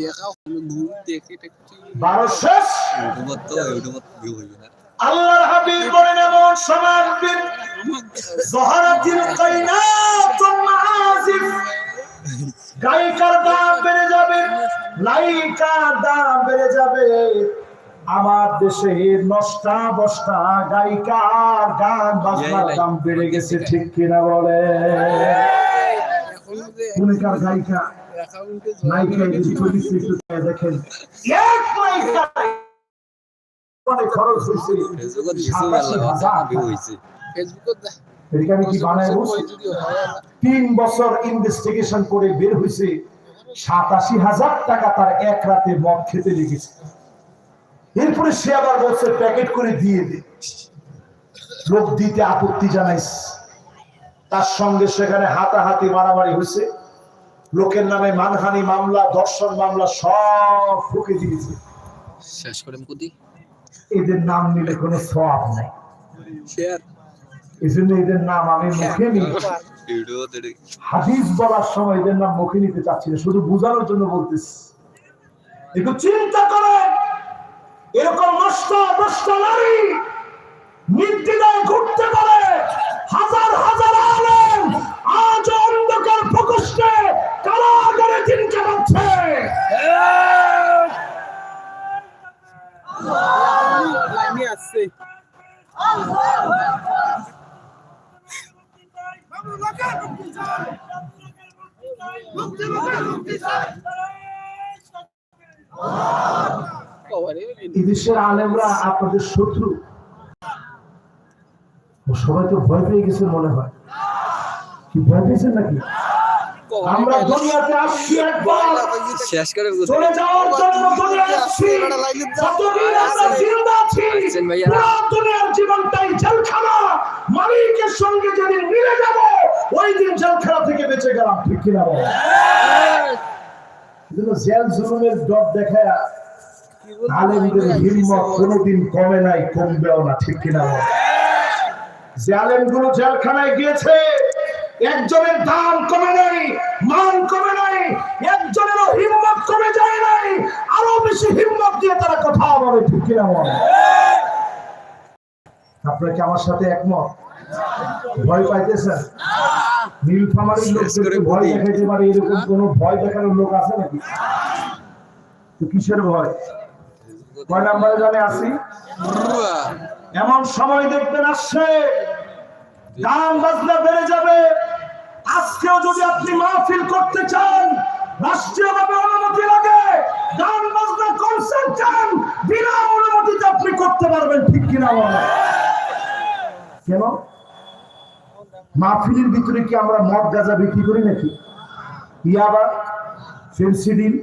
দেখাও আমি ঘুম দেখে দেখছি বারো শেষ। ইউটিউবার তো ইউটিউবার ভিউ হইবে না। আল্লাহর হাবিব বলেন এমন আসবে জহরাতিল গায়িকার দাম বেড়ে যাবে নায়িকার দাম বেড়ে যাবে। আমার দেশে নষ্টা বস্তা গায়িকার গান বাজনার দাম বেড়ে গেছে ঠিক কিনা বলে? কোনকার গায়িকা? অ্যাকাউন্টে দেখেন। এক অনেক খরচ হয়েছে। কি বানায় তিন বছর ইনভেস্টিগেশন করে বের হয়েছে সাতাশি হাজার টাকা তার এক রাতে মদ খেতে লেগেছে। এরপরে সে আবার বলছে প্যাকেট করে দিয়ে দে। লোক দিতে আপত্তি জানাইস তার সঙ্গে সেখানে হাতাহাতি মারামারি হয়েছে লোকের নামে মানহানি মামলা দর্শন মামলা সব ঠুকে দিয়েছে। শেষ করে মুকুদি এদের নাম নিলে কোনো সব নাই। শেয়ার। এই এদের নাম আমি মুখে নিই। হাদিস বলার সময় এদের নাম মুখে নিতে চাচ্ছি না শুধু বোঝানোর জন্য বলতেছি। একটু চিন্তা করেন এরকম নষ্ট নষ্ট নারী নির্দিদায় লাইনে আসছে কবারে আলেমরা আপনাদের শত্রু। ও সবাই তো ভয় পেয়ে গেছে মনে হয়। কি ভয় পেয়েছেন নাকি? আমরা দুনিয়াতে আসছি একবার। শেষ করে চলে যাওয়ার জন্য আসছি। আমরা জিন্দা আছি। আছেন ভাইয়া। পুরো দুনিয়ার জীবনটাই জেলখানা। মালিকের সঙ্গে যেদিন মিলে যাব ওই দিন জেলখানা থেকে বেঁচে গেলাম ঠিক কিনা বলো? জেল জুলুমের ডর দেখায় আলেমদের হিম্মত কোনোদিন কমে নাই কমবেও না ঠিক কিনা বলো? যে আলেমগুলো জেলখানায় গিয়েছে একজনের দাম কমে নাই মান কমে নাই একজনেরও হিম্মত কমে যায় নাই আরও বেশি হিম্মত দিয়ে তারা কথা বলে ঠিক কিনা বলে আপনারা কি আমার সাথে একমত? ভয় পাইতেছেন? নীলফামারীর লোক ভয় দেখাইতে পারে এরকম কোন ভয় দেখানোর লোক আছে নাকি? তো কিসের ভয়? কয় নাম্বারে জানে আসি? এমন সময় দেখবেন আসছে। গান বাজনা বেড়ে যাবে। আজকেও যদি আপনি মাহফিল করতে চান রাষ্ট্রীয়ভাবে কিনা কেন? মাহফিলের ভিতরে কি আমরা মদ গাঁজা বিক্রি করি নাকি? ইয়াবা ফেন্সিডিল